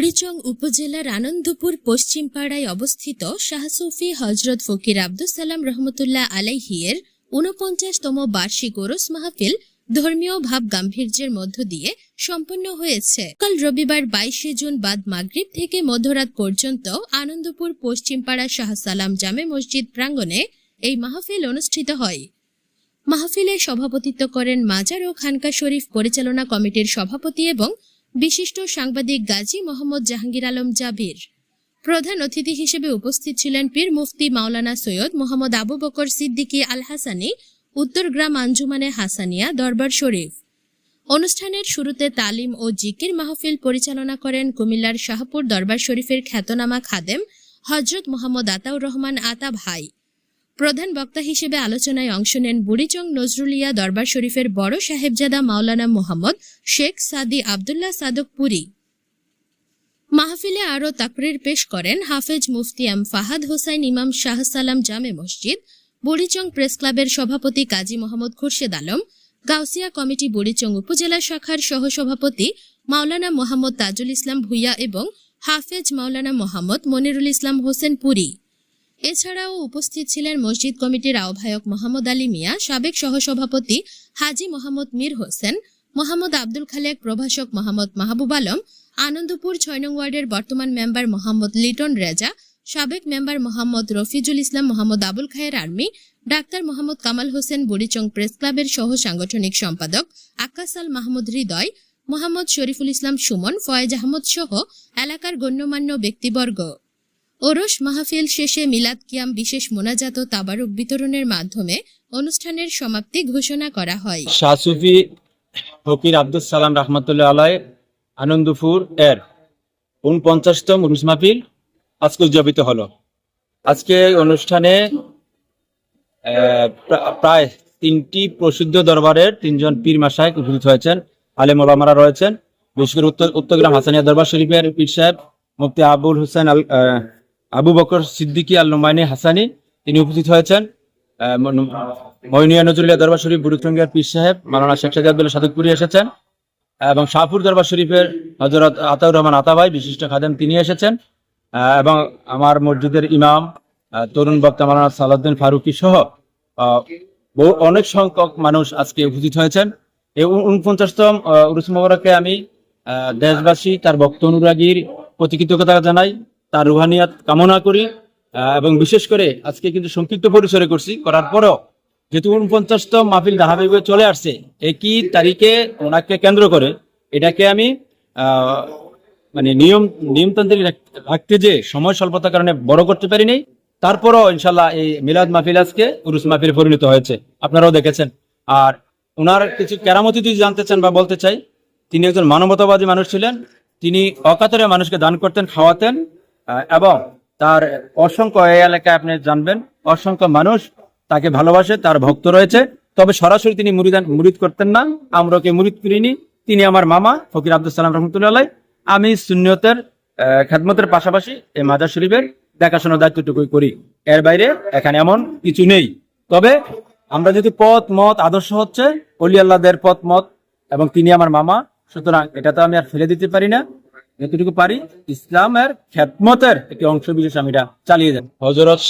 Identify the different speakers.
Speaker 1: বুড়িচং উপজেলার আনন্দপুর পশ্চিমপাড়ায় অবস্থিত শাহসুফি হজরত ফকির আব্দুল সালাম রহমতুল্লাহ আলাইহিয়ের ঊনপঞ্চাশতম বার্ষিক ওরস মাহফিল ধর্মীয় ভাব গাম্ভীর্যের মধ্য দিয়ে সম্পন্ন হয়েছে। কাল রবিবার বাইশে জুন বাদ মাগরিব থেকে মধ্যরাত পর্যন্ত আনন্দপুর পশ্চিমপাড়া শাহ সালাম জামে মসজিদ প্রাঙ্গণে এই মাহফিল অনুষ্ঠিত হয়। মাহফিলে সভাপতিত্ব করেন মাজার ও খানকা শরীফ পরিচালনা কমিটির সভাপতি এবং বিশিষ্ট সাংবাদিক গাজী মোহাম্মদ জাহাঙ্গীর আলম জাবির। প্রধান অতিথি হিসেবে উপস্থিত ছিলেন পীর মুফতি মাওলানা সৈয়দ মোহাম্মদ আবু বকর সিদ্দিকী আল হাসানি উত্তরগ্রাম আঞ্জুমানে হাসানিয়া দরবার শরীফ। অনুষ্ঠানের শুরুতে তালিম ও জিকির মাহফিল পরিচালনা করেন কুমিল্লার শাহপুর দরবার শরীফের খ্যাতনামা খাদেম হজরত মোহাম্মদ আতাউর রহমান আতা ভাই। প্রধান বক্তা হিসেবে আলোচনায় অংশ নেন বুড়িচং নজরুলিয়া দরবার শরীফের বড় সাহেবজাদা মাওলানা মোহাম্মদ শেখ সাদি আবদুল্লাহ সাদক পুরী। মাহফিলে আরও তাকরির পেশ করেন হাফেজ মুফতি এম ফাহাদ হোসাইন, ইমাম শাহ সালাম জামে মসজিদ, বুড়িচং প্রেস ক্লাবের সভাপতি কাজী মোহাম্মদ খুরশেদ আলম, গাউসিয়া কমিটি বুড়িচং উপজেলা শাখার সহসভাপতি মাওলানা মোহাম্মদ তাজুল ইসলাম ভুইয়া এবং হাফেজ মাওলানা মোহাম্মদ মনিরুল ইসলাম হোসেন পুরী। এছাড়াও উপস্থিত ছিলেন মসজিদ কমিটির আহ্বায়ক মোহাম্মদ আলী মিয়া, সাবেক সহসভাপতি হাজি মোহাম্মদ মীর হোসেন, মোহাম্মদ আব্দুল খালেক প্রভাষক মোহাম্মদ মাহবুব আলম, আনন্দপুর ছয় নং ওয়ার্ডের বর্তমান মেম্বার মোহাম্মদ লিটন রেজা, সাবেক member Mohammad Rafizul Islam Mohammad Abul Khayer army, doctor Mohammad Kamal Hossain Burichang press ক্লাবের সহ সাংগঠনিক সম্পাদক আকাস আল মাহমুদ হৃদয়, মোহাম্মদ শরীফুল ইসলাম সুমন, ফয়েজ আহমদ সহ এলাকার গণ্যমান্য ব্যক্তিবর্গ। ওরস মাহফিল শেষে মিলাদ কিয়াম বিশেষ মোনাজাত ও তাবারুক বিতরণের মাধ্যমে অনুষ্ঠানের সমাপ্তি ঘোষণা করা হয়।
Speaker 2: শাহ সুফি ফকির আব্দুল সালাম রহমতুল্লাহ আলাই আনন্দপুর এর উনপঞ্চাশতম উরুস মাহফিল আজকে উদযাপিত হলো। আজকে অনুষ্ঠানে প্রায় তিনটি প্রসিদ্ধ দরবারের তিনজন পীর মাসায় উপস্থিত হয়েছেন। আলেম ওলামারা রয়েছেন। বিশেষ করে উত্তর, উত্তরগ্রাম হাসানিয়া দরবার শরীফের পীর সাহেব, মুফতি আবুল হোসেন আল আবু বকর সিদ্দিকী আল নোমাইনি হাসানি, তিনি উপস্থিত হয়েছেন। মইনুয়া নজরুলিয়া দরবার শরীফ বুড়ুচঙ্গের পীর সাহেব মালানা শেখ আব্দুল্লাহ সাদুকপুরি এসেছেন এবং শাহপুর দরবার শরীফের হজরত আতাউর রহমান আতাভাই বিশিষ্ট খাদেম, তিনি এসেছেন। এবং আমার মসজিদের ইমাম তরুণ বক্তা মালানা সালাউদ্দিন ফারুকি সহ বহু, অনেক সংখ্যক মানুষ আজকে উপস্থিত হয়েছেন। এই উনপঞ্চাশতম উরুস মোবারকে আমি দেশবাসী, তার ভক্ত অনুরাগীর প্রতি কৃতজ্ঞতা জানাই। তার রুহানিয়াত কামনা করি এবং বিশেষ করে আজকে কিন্তু সংক্ষিপ্ত পরিসরে করছি। করার পরেও যেহেতু উনপঞ্চাশতম মাহফিল ধারাবাহিকভাবে চলে আসছে, একই তারিখে ওনাকে কেন্দ্র করে এটাকে আমি মানে নিয়ম, নিয়মতান্ত্রিক রাখতে যে সময় স্বল্পতার কারণে বড় করতে পারিনি, তারপরও ইনশাল্লাহ এই মিলাদ মাহফিল আজকে উরুস মাহফিল পরিণত হয়েছে। আপনারাও দেখেছেন। আর ওনার কিছু কেরামতি যদি জানতে চান বা বলতে চাই, তিনি একজন মানবতাবাদী মানুষ ছিলেন, তিনি অকাতরে মানুষকে দান করতেন, খাওয়াতেন এবং তার অসংখ্য এই এলাকায় আপনি জানবেন অসংখ্য মানুষ তাকে ভালোবাসে তার ভক্ত রয়েছে। তবে সরাসরি তিনি মুরিদান মুরিদ করতেন না আমরা মুরিদ করিনি। তিনি আমার মামা ফকির আব্দুল সালাম রহমতুল্লাহ আমি সুন্নিয়তের আহ, খেদমতের পাশাপাশি এই মাজার শরীফের দেখাশোনার দায়িত্বটুকুই করি। এর বাইরে এখানে এমন কিছু নেই। তবে আমরা যদি পথ মত আদর্শ হচ্ছে অলি আল্লাহদের পথ মত এবং তিনি আমার মামা সুতরাং এটা তো আমি আর ফেলে দিতে পারি না। যতটুকু পারি ইসলামের খ্যাতমতের একটি অংশ বিশেষ আমি এটা চালিয়ে যাই হজরত